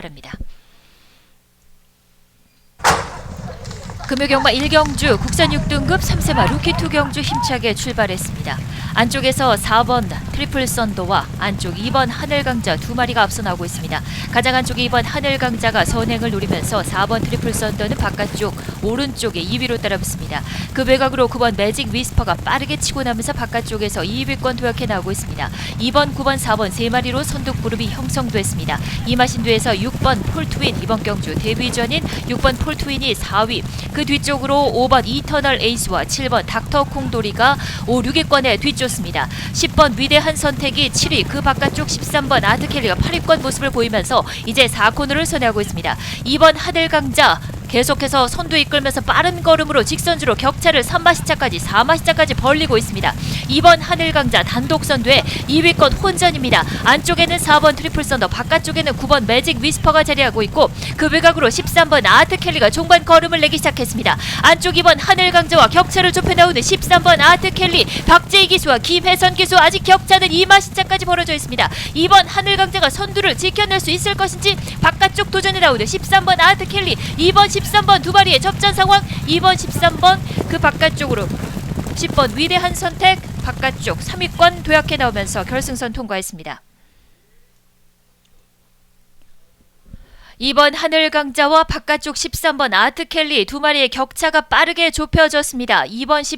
빠릅니다. 금요경마 1경주 국산 6등급 3세마 루키 2 경주 힘차게 출발했습니다. 안쪽에서 4번 트리플 썬더와 안쪽 2번 하늘강자 두 마리가 앞서 나오고 있습니다. 가장 안쪽에 2번 하늘강자가 선행을 노리면서 4번 트리플 썬더는 바깥쪽 오른쪽에 2위로 따라붙습니다. 그 외곽으로 9번 매직 위스퍼가 빠르게 치고 나면서 바깥쪽에서 2위권 도약해 나오고 있습니다. 2번, 9번, 4번 세 마리로 선두 그룹이 형성됐습니다. 이마신도에서 6번 폴트윈 이번 경주 데뷔 전인 6번 폴트윈이 4위 그 뒤쪽으로 5번 이터널 에이스와 7번 닥터 콩도리가 5, 6위권에 뒤 쫓습니다. 10번 위대한 선택이 7위 그 바깥쪽 13번 아트켈리가 8위권 모습을 보이면서 이제 4코너를 선회하고 있습니다. 2번 하늘강자 계속해서 선두 이끌면서 빠른 걸음으로 직선주로 격차를 3마시차까지 4마시차까지 벌리고 있습니다. 2번 하늘강자 단독 선두에 2위권 혼전입니다. 안쪽에는 4번 트리플 썬더, 바깥쪽에는 9번 매직 위스퍼가 자리하고 있고 그 외곽으로 13번 아트 켈리가 종반 걸음을 내기 시작했습니다. 안쪽 2번 하늘강자와 격차를 좁혀 나오는 13번 아트 켈리, 박재희 기수와 김혜선 기수 아직 격차는 2마시차까지 벌어져 있습니다. 2번 하늘강자가 선두를 지켜낼 수 있을 것인지 바깥쪽 도전에 나오는 13번 아트 켈리, 2번 13번 두 마리의 접전 상황 2번 13번 그 바깥쪽으로 10번 위대한 선택 바깥쪽 3위권 도약해 나오면서 결승선 통과했습니다. 2번 하늘강자와 바깥쪽 13번 아트켈리 두 마리의 격차가 빠르게 좁혀졌습니다. 2번